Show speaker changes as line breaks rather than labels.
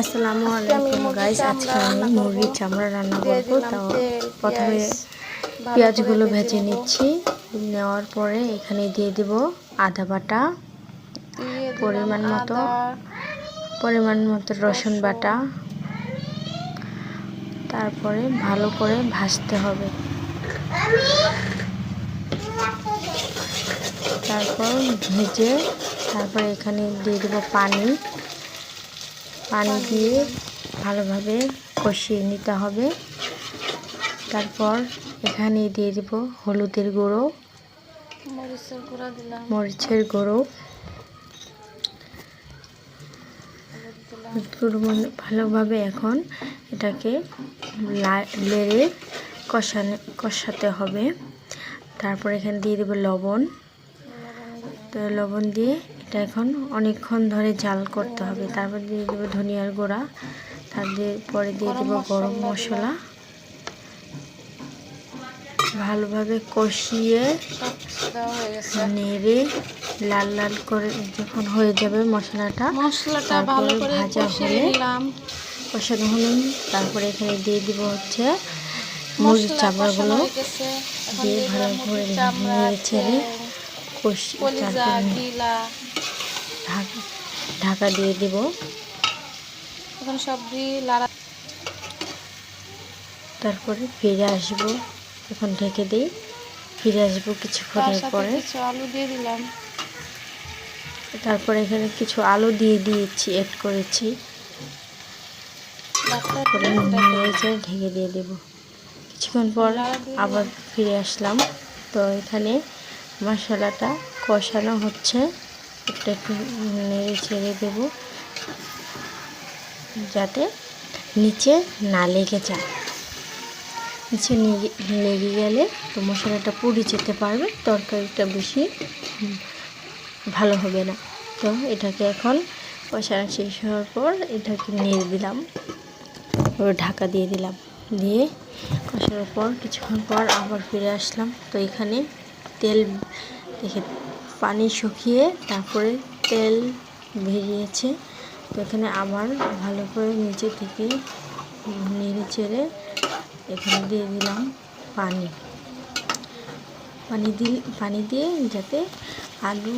আসসালামু আলাইকুম গাইস আজকে আমি মুরগির চামড়া রান্না করব।
দিলাম
তো প্রথমে পেঁয়াজগুলো ভেজে নিচ্ছি। নেওয়ার পরে এখানে দিয়ে দিব আদা বাটা পরিমাণ মতো পরিমাণ মতো রসুন। বাটা। তারপরে ভালো করে ভাজতে হবে। তারপর ভেজে তারপরে এখানে দিয়ে দেবো পানি। পানি দিয়ে ভালোভাবে কষিয়ে নিতে হবে। তারপর এখানে দিয়ে দেব হলুদের গুঁড়ো।
মরিচের গুঁড়া দিলাম।
মরিচের গুঁড়ো। গুঁড়ো ভালোভাবে এখন এটাকে লেড়ে কষানো কষাতে হবে। তারপর এখানে দিয়ে দেবো লবণ। তো লবণ দিয়ে এটা এখন অনেকক্ষণ ধরে জাল করতে হবে। তারপর দিয়ে দেবো ধনিয়ার গুঁড়া। তারপরে দিয়ে দেবো গরম মশলা। ভালোভাবে কষিয়ে
হয়ে
নেড়ে লাল লাল করে যখন হয়ে যাবে মশলাটা
মশলাটা ভালো করে
ভাজা
কষিয়ে
হলে কষানো হলো। তারপরে এখানে দিয়ে দিব হচ্ছে মুরগির চামড়াগুলো
হয়ে এখন
দিয়ে ভালো করে নেড়ে ছেড়ে
তেল,
কষি তারপরে ঢাকা ঢাকা দিয়ে দিব।
এখন সব দিয়ে লাড়া
তারপরে ফিরে আসব। এখন ঢেকে দিই। ফিরে আসব কিছুক্ষণের পরে।
কিছু আলু দিয়ে দিলাম।
তারপরে এখানে কিছু আলু দিয়ে দিয়েছি এড করেছি।
ডাক্তার
করে ঢেকে দিয়ে দেব। কিছুক্ষণ পর আবার ফিরে আসলাম। তো এখানে মশলাটা কষানো হচ্ছে। একটু একটু নেড়ে ছেড়ে দেবো, যাতে নিচে না লেগে যায়। নিচে লেগে গেলে তো মশলাটা পুড়ে যেতে পারবে, তরকারিটা বেশি ভালো হবে না। তো এটাকে এখন কষানো শেষ হওয়ার পর এটাকে নিয়ে দিলাম ঢাকা দিয়ে দিলাম। দিয়ে কষানোর পর কিছুক্ষণ পর আবার ফিরে আসলাম। তো এখানে তেল দেখে পানি শুকিয়ে তারপরে তেল বেরিয়েছে তো এখানে আবার ভালো করে নিচে থেকে নেড়ে চেড়ে এখানে দিয়ে দিলাম পানি। পানি দিয়ে পানি দিয়ে যাতে আলু